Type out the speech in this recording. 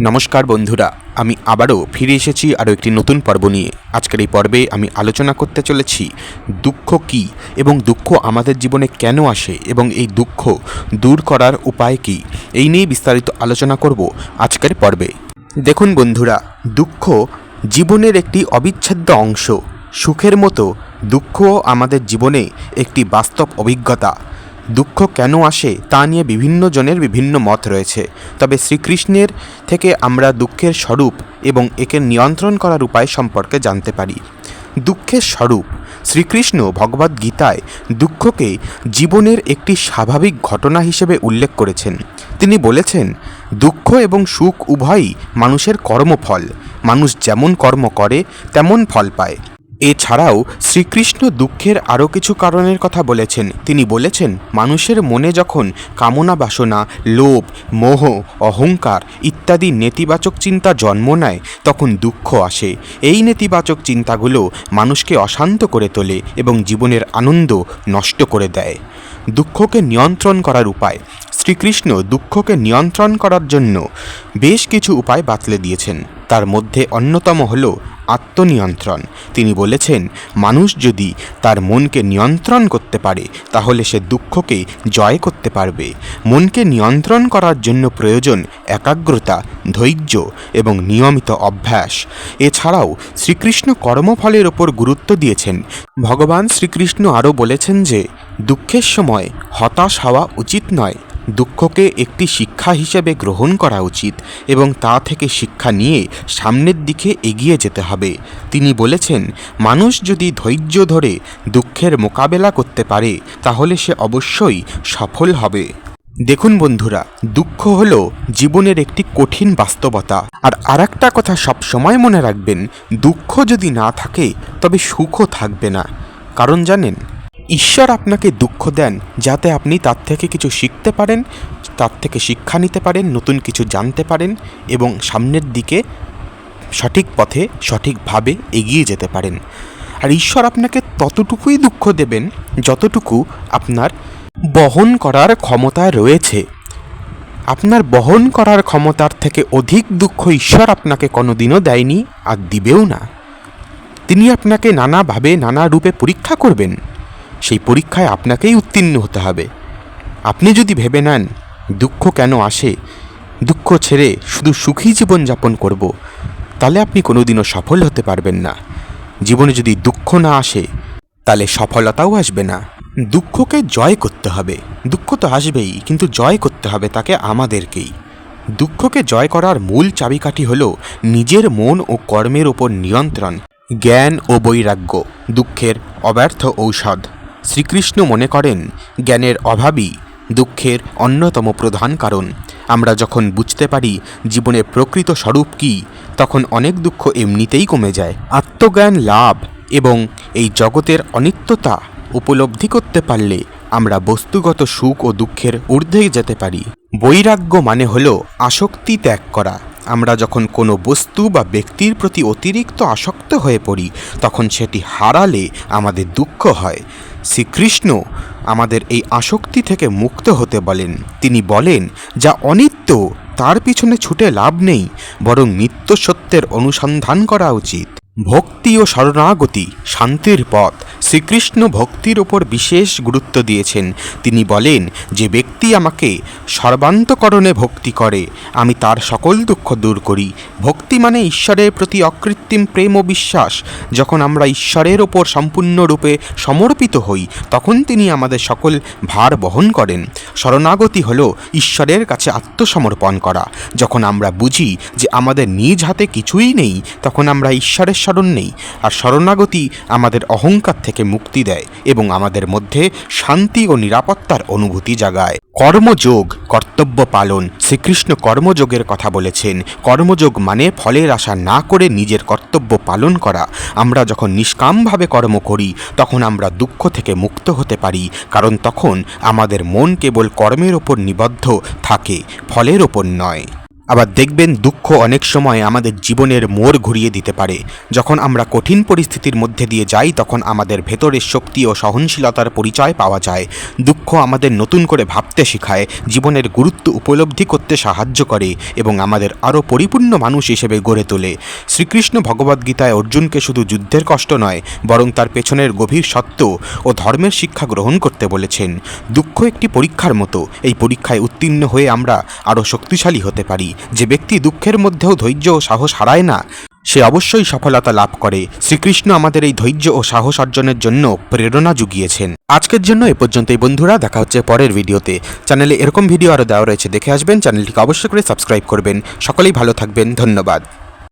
নমস্কার বন্ধুরা, আমি আবারও ফিরে এসেছি আরও একটি নতুন পর্ব নিয়ে। আজকের এই পর্বে আমি আলোচনা করতে চলেছি, দুঃখ কি এবং দুঃখ আমাদের জীবনে কেন আসে এবং এই দুঃখ দূর করার উপায় কি? এই নিয়ে বিস্তারিত আলোচনা করব আজকের পর্বে। দেখুন বন্ধুরা, দুঃখ জীবনের একটি অবিচ্ছেদ্য অংশ। সুখের মতো দুঃখ আমাদের জীবনে একটি বাস্তব অভিজ্ঞতা। দুঃখ কেন আসে তা নিয়ে বিভিন্ন জনের বিভিন্ন মত রয়েছে। তবে শ্রীকৃষ্ণের থেকে আমরা দুঃখের স্বরূপ এবং একে নিয়ন্ত্রণ করার উপায় সম্পর্কে জানতে পারি। দুঃখের স্বরূপ। শ্রীকৃষ্ণ ভগবদ্ গীতায় দুঃখকে জীবনের একটি স্বাভাবিক ঘটনা হিসেবে উল্লেখ করেছেন। তিনি বলেছেন, দুঃখ এবং সুখ উভয়ই মানুষের কর্মফল। মানুষ যেমন কর্ম করে, তেমন ফল পায়। এছাড়াও শ্রীকৃষ্ণ দুঃখের আরও কিছু কারণের কথা বলেছেন। তিনি বলেছেন, মানুষের মনে যখন কামনা বাসনা, লোভ, মোহ, অহংকার ইত্যাদি নেতিবাচক চিন্তা জন্ম নেয়, তখন দুঃখ আসে। এই নেতিবাচক চিন্তাগুলো মানুষকে অশান্ত করে তোলে এবং জীবনের আনন্দ নষ্ট করে দেয়। দুঃখকে নিয়ন্ত্রণ করার উপায়। শ্রীকৃষ্ণ দুঃখকে নিয়ন্ত্রণ করার জন্য বেশ কিছু উপায় বাতলে দিয়েছেন। তার মধ্যে অন্যতম হল আত্মনিয়ন্ত্রণ। তিনি বলেছেন, মানুষ যদি তার মনকে নিয়ন্ত্রণ করতে পারে, তাহলে সে দুঃখকে জয় করতে পারবে। মনকে নিয়ন্ত্রণ করার জন্য প্রয়োজন একাগ্রতা, ধৈর্য এবং নিয়মিত অভ্যাস। এছাড়াও শ্রীকৃষ্ণ কর্মফলের ওপর গুরুত্ব দিয়েছেন। ভগবান শ্রীকৃষ্ণ আরও বলেছেন যে, দুঃখের সময় হতাশ হওয়া উচিত নয়। দুঃখকে একটি শিক্ষা হিসেবে গ্রহণ করা উচিত এবং তা থেকে শিক্ষা নিয়ে সামনের দিকে এগিয়ে যেতে হবে। তিনি বলেছেন, মানুষ যদি ধৈর্য ধরে দুঃখের মোকাবেলা করতে পারে, তাহলে সে অবশ্যই সফল হবে। দেখুন বন্ধুরা, দুঃখ হল জীবনের একটি কঠিন বাস্তবতা। আর আরেকটা কথা সব সময় মনে রাখবেন, দুঃখ যদি না থাকে, তবে সুখও থাকবে না। কারণ জানেন ঈশ্বর আপনাকে দুঃখ দেন যাতে আপনি তার থেকে কিছু শিখতে পারেন, তার থেকে শিক্ষা নিতে পারেন, নতুন কিছু জানতে পারেন এবং সামনের দিকে সঠিক পথে, সঠিকভাবে এগিয়ে যেতে পারেন। আর ঈশ্বর আপনাকে ততটুকুই দুঃখ দেবেন যতটুকু আপনার বহন করার ক্ষমতা রয়েছে। আপনার বহন করার ক্ষমতার থেকে অধিক দুঃখ ঈশ্বর আপনাকে কোনোদিনও দেয়নি আর দিবেও না। তিনি আপনাকে নানাভাবে, নানা রূপে পরীক্ষা করবেন। সেই পরীক্ষায় আপনাকেই উত্তীর্ণ হতে হবে। আপনি যদি ভেবে নেন, দুঃখ কেন আসে, দুঃখ ছেড়ে শুধু সুখী জীবনযাপন করব, তাহলে আপনি কোনোদিনও সফল হতে পারবেন না। জীবনে যদি দুঃখ না আসে, তাহলে সফলতাও আসবে না। দুঃখকে জয় করতে হবে। দুঃখ তো আসবেই, কিন্তু জয় করতে হবে তাকে আমাদেরকেই। দুঃখকে জয় করার মূল চাবিকাঠি হল নিজের মন ও কর্মের ওপর নিয়ন্ত্রণ, জ্ঞান ও বৈরাগ্য, দুঃখের অব্যর্থ ঔষধ। শ্রীকৃষ্ণ মনে করেন, জ্ঞানের অভাবই দুঃখের অন্যতম প্রধান কারণ। আমরা যখন বুঝতে পারি জীবনের প্রকৃত স্বরূপ কী, তখন অনেক দুঃখ এমনিতেই কমে যায়। আত্মজ্ঞান লাভ এবং এই জগতের অনিত্যতা উপলব্ধি করতে পারলে আমরা বস্তুগত সুখ ও দুঃখের ঊর্ধ্বে যেতে পারি। বৈরাগ্য মানে হলো আসক্তি ত্যাগ করা। আমরা যখন কোনো বস্তু বা ব্যক্তির প্রতি অতিরিক্ত আসক্ত হয়ে পড়ি, তখন সেটি হারালে আমাদের দুঃখ হয়। শ্রীকৃষ্ণ আমাদের এই আসক্তি থেকে মুক্ত হতে বলেন। তিনি বলেন, যা অনিত্য, তার পিছনে ছুটে লাভ নেই, বরং নিত্য সত্যের অনুসন্ধান করা উচিত। ভক্তি ও শরণাগতি শান্তির পথ। শ্রীকৃষ্ণ ভক্তির ওপর বিশেষ গুরুত্ব দিয়েছেন। তিনি বলেন, যে ব্যক্তি আমাকে সর্বান্তকরণে ভক্তি করে, আমি তার সকল দুঃখ দূর করি। ভক্তি মানে ঈশ্বরের প্রতি অকৃত্রিম প্রেম ও বিশ্বাস। যখন আমরা ঈশ্বরের ওপর সম্পূর্ণরূপে সমর্পিত হই, তখন তিনি আমাদের সকল ভার বহন করেন। শরণাগতি হল ঈশ্বরের কাছে আত্মসমর্পণ করা। যখন আমরা বুঝি যে আমাদের নিজ হাতে কিছুই নেই, তখন আমরা ঈশ্বরের শরণ নেই, আর শরণাগতি আমাদের অহংকার থেকে মুক্তি দেয় এবং আমাদের মধ্যে শান্তি ও নিরাপত্তার অনুভূতি জাগায়। কর্মযোগ, কর্তব্য পালন, শ্রীকৃষ্ণ কর্মযোগের কথা বলেছেন। কর্মযোগ মানে ফলের আশা না করে নিজের কর্তব্য পালন করা। আমরা যখন নিষ্কামভাবে কর্ম করি, তখন আমরা দুঃখ থেকে মুক্ত হতে পারি, কারণ তখন আমাদের মন কেবল কর্মের ওপর নিবদ্ধ থাকে, ফলের ওপর নয়। আবার দেখবেন দুঃখ অনেক সময় আমাদের জীবনের মোড় ঘুরিয়ে দিতে পারে। যখন আমরা কঠিন পরিস্থিতির মধ্যে দিয়ে যাই, তখন আমাদের ভেতরের শক্তি ও সহনশীলতার পরিচয় পাওয়া যায়। দুঃখ আমাদের নতুন করে ভাবতে শেখায়, জীবনের গুরুত্ব উপলব্ধি করতে সাহায্য করে এবং আমাদের আরও পরিপূর্ণ মানুষ হিসেবে গড়ে তোলে। শ্রীকৃষ্ণ ভগবদ্গীতায় অর্জুনকে শুধু যুদ্ধের কষ্ট নয়, বরং তার পেছনের গভীর সত্য ও ধর্মের শিক্ষা গ্রহণ করতে বলেছেন। দুঃখ একটি পরীক্ষার মতো, এই পরীক্ষায় উত্তীর্ণ হয়ে আমরা আরও শক্তিশালী হতে পারি। যে ব্যক্তি দুঃখের মধ্যেও ধৈর্য ও সাহস হারায় না, সে অবশ্যই সফলতা লাভ করে। শ্রীকৃষ্ণ আমাদের এই ধৈর্য ও সাহস অর্জনের জন্য প্রেরণা জুগিয়েছেন। আজকের জন্য এ পর্যন্তই বন্ধুরা, দেখা হচ্ছে পরের ভিডিওতে। চ্যানেলে এরকম ভিডিও আরও দেওয়া রয়েছে, দেখে আসবেন। চ্যানেলটিকে অবশ্যই করে সাবস্ক্রাইব করবেন। সকলেই ভালো থাকবেন। ধন্যবাদ।